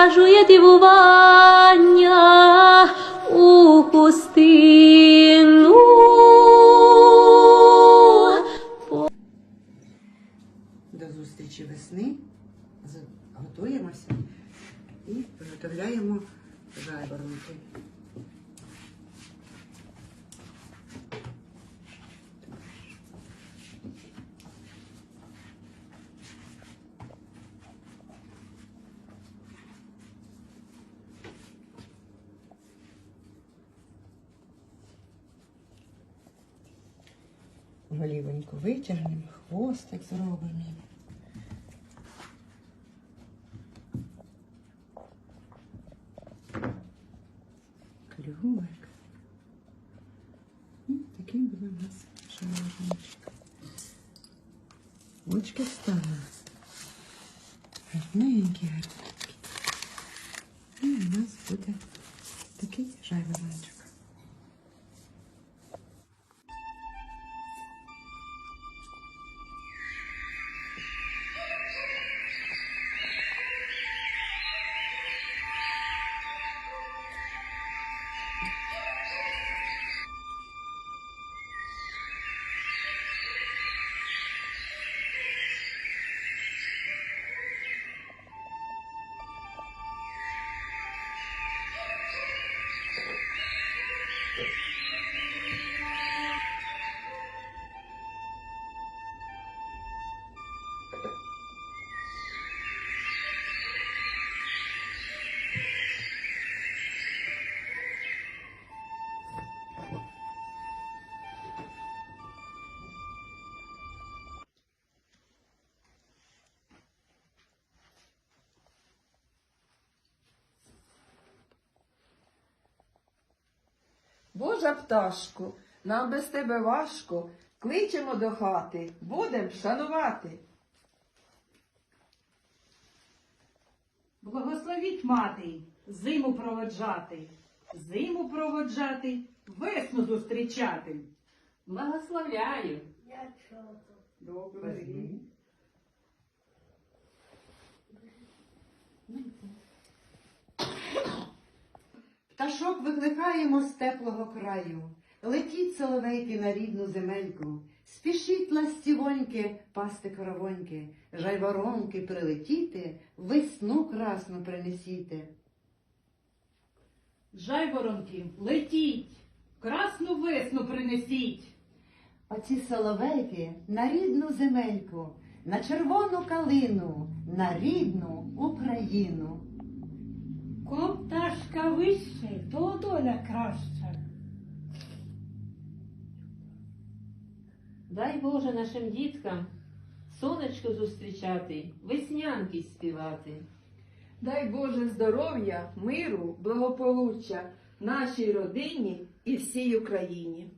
розважує дивування у пустину. До зустрічі весни. Готуємося і приготовляємо жайворонки. Голівоньку витягнемо, хвостик зробимо. Клювик. І такий буде у нас шаровничок. Очки вставили. Гарненькі, гарненькі. І у нас буде такий жайворончик. Божа пташку, нам без тебе важко, кличемо до хати, будем шанувати. Благословіть мати, зиму проводжати, зиму проводжати, весну зустрічати. Благословляю. Добре. Пташок викликаємо з теплого краю. Летіть соловейки на рідну земельку. Спішіть ластівоньки, пасти коровоньки, жайворонки прилетіти, весну красну принесіте. Жайворонки, летіть, красну весну принесіть. Оці соловейки на рідну земельку, на червону калину, на рідну Україну. Ко ташка вище, то доля краща. Дай Боже нашим діткам сонечко зустрічати, веснянки співати. Дай Боже здоров'я, миру, благополуччя нашій родині і всій Україні.